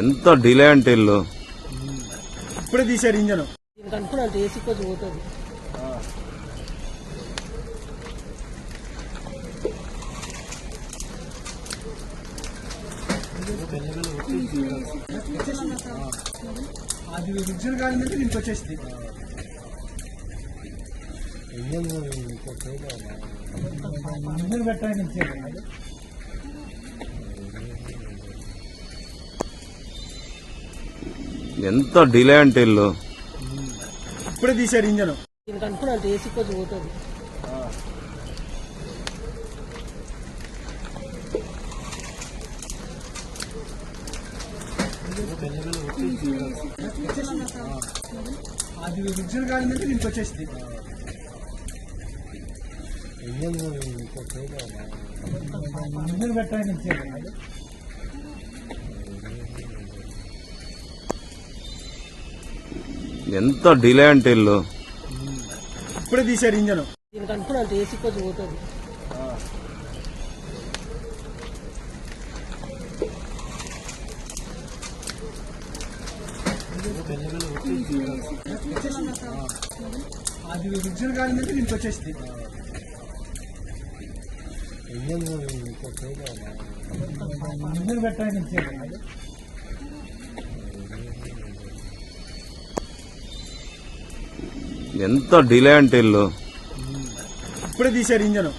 ఎంత డిలే అంటే ఇల్లు ఇప్పుడే తీశారు ఇంజన్. అనుకున్నాను ఏసీ పోతుంది అది విజువల్ కాలిందంటే దీనికి వచ్చేసింది. ఇంజన్ పెట్టడానికి ఎంత డిలే అంటే ఇల్లు. ఇప్పుడే తీశారు ఇంజన్. దీనికి అనుకున్నాను ఏసీ కోచ్ పోతుంది అది విజువల్ కాలిందంటే దీనికి వచ్చేసింది ఇంజన్ పెట్టడానికి ఎంత డిలే అంటే ఇల్లు. ఇప్పుడే తీశారు ఇంజన్. దీనికి అనుకున్నాను ఏసీ కోచ్ పోతుంది. అది విజువల్ కాలిందంటే దీనికి వచ్చేసింది. ఇంజన్ పెట్టడానికి ఎంత డిలే అంటే ఇల్లు. ఇప్పుడే తీశారు ఇంజన్.